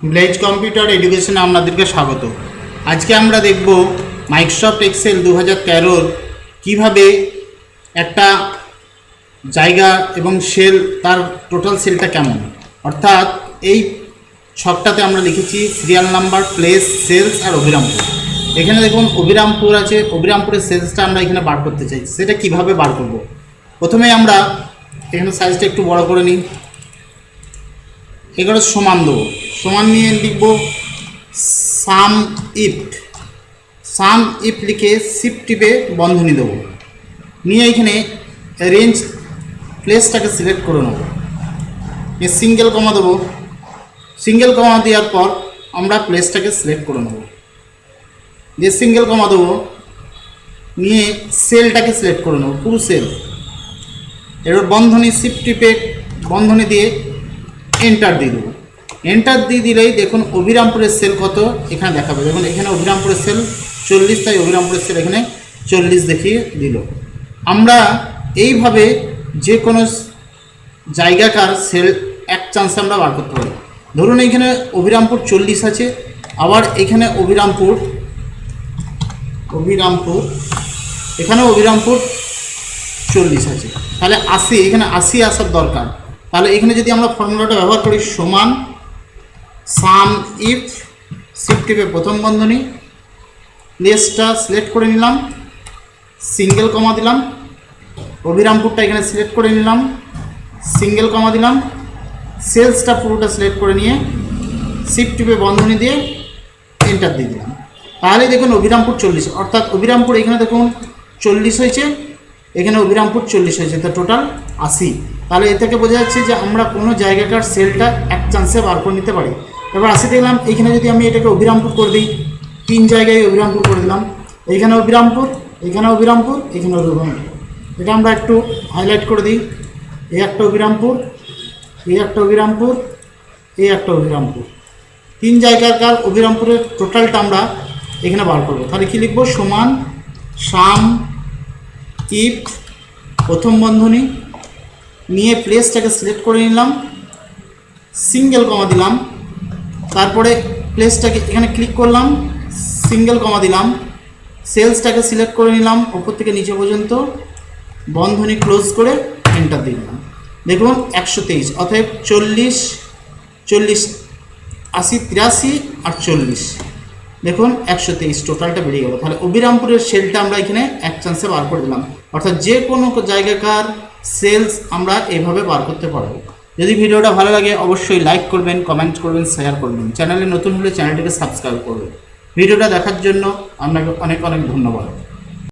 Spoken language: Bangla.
ভিলেজ কম্পিউটার এডুকেশনে আপনাদেরকে স্বাগত। আজকে আমরা দেখব মাইক্রোসফট এক্সেল দু হাজার তেরোর কীভাবে একটা জায়গা এবং সেল তার টোটাল সেলটা কেমন। অর্থাৎ এই ছকটাতে আমরা লিখেছি সিরিয়াল নাম্বার প্লেস সেলস আর অভিরামপুর। এখানে দেখুন অভিরামপুর আছে, অভিরামপুরের সেলসটা আমরা এখানে বার করতে চাই। সেটা কীভাবে বার করব? প্রথমে আমরা এখানে সাইজটা একটু বড় করে নিই। এগুলো সমান দেবো। সমান নিয়ে লিখব সাম ইফ। সাম ইফ লিখে শিফট টিপে বন্ধনী দেবো। নিয়ে এখানে রেঞ্জ প্লেসটাকে সিলেক্ট করে নেব। এ সিঙ্গেল কমা দেবো। সিঙ্গেল কমা দেওয়ার পর আমরা প্লেসটাকে সিলেক্ট করে নেব। দিয়ে সিঙ্গেল কমা দেবো। নিয়ে সেলটাকে সিলেক্ট করে নেব, পুরো সেল এবার বন্ধনী শিফট টিপে বন্ধনী দিয়ে এন্টার দিয়ে দেবো। এন্টার দিয়ে দিলেই দেখুন অভিরামপুরের সেল কত? এখানে দেখাবে। দেখুন, এখানে অভিরামপুরের সেল চল্লিশ, তাই অভিরামপুরের সেল এখানে চল্লিশ দেখিয়ে দিল। আমরা এইভাবে যে কোনো জায়গাকার সেল এক চান্সে আমরা বার করতে পারি। ধরুন এখানে অভিরামপুর চল্লিশ আছে, আবার এখানে অভিরামপুর অভিরামপুর এখানে অভিরামপুর চল্লিশ আছে। তাহলে আশি, এখানে আশি আসার দরকার। তাহলে এখানে যদি আমরা ফর্মুলাটা ব্যবহার করি সমান সাম ইফ শিফট টিপে প্রথম বন্ধনী লেসটা সিলেক্ট করে নিলাম সিঙ্গেল কমা দিলাম, অভিরামপুরটা এখানে সিলেক্ট করে নিলাম সিঙ্গেল কমা দিলাম সেলসটা পুরোটা সিলেক্ট করে নিয়ে শিফট টিপে বন্ধনী দিয়ে এন্টার দিয়ে দিলাম। তাহলে দেখুন অভিরামপুর চল্লিশ, অর্থাৎ অভিরামপুর এখানে দেখুন চল্লিশ হয়েছে, এখানে অভিরামপুর চল্লিশ হয়েছে তা টোটাল আশি। তাহলে এ থেকে বোঝা যাচ্ছে যে আমরা কোনো জায়গাটার সেলটা এক চান্সে বার করে নিতে পারি। এবার আশি দেখলাম, এইখানে যদি আমি এটাকে অভিরামপুর করে দিই, তিন জায়গায় অভিরামপুর করে দিলাম। এইখানে অভিরামপুর এখানে অভিরামপুর এখানে অভিরামপুর এটা আমরা একটু হাইলাইট করে দিই। এই একটা অভিরামপুর এই একটা অভিরামপুর এই একটা অভিরামপুর তিন জায়গাকার অভিরামপুরের টোটালটা আমরা এখানে বার করব। তাহলে কী লিখব? সমান, সাম, ইফ, প্রথম বন্ধনী। নিয়ে প্লেসটাকে সিলেক্ট করে নিলাম। সিঙ্গেল কমা দিলাম। তারপরে প্লেসটাকে এখানে ক্লিক করলাম সিঙ্গেল কমা দিলাম সেলসটাকে সিলেক্ট করে নিলাম ওপর থেকে নিচে পর্যন্ত, বন্ধনী ক্লোজ করে এন্টার দিলাম। দেখুন, একশো তেইশ, অতএব চল্লিশ চল্লিশ, আশি, তিরাশি আর চল্লিশ। দেখুন, একশো তেইশ টোটালটা বেরিয়ে গেল। তাহলে অবিরামপুরের সেলটা আমরা এখানে এক চান্সে বার করে দিলাম। অর্থাৎ যে কোনো জায়গাকার সেলস আমরা এভাবে বার করতে পারব। যদি ভিডিওটা ভালো লাগে, অবশ্যই লাইক করবেন কমেন্ট করবেন শেয়ার করবেন। চ্যানেলে নতুন হলে চ্যানেলটিকে সাবস্ক্রাইব করবেন। ভিডিওটা দেখার জন্য আপনাকে অনেক অনেক ধন্যবাদ।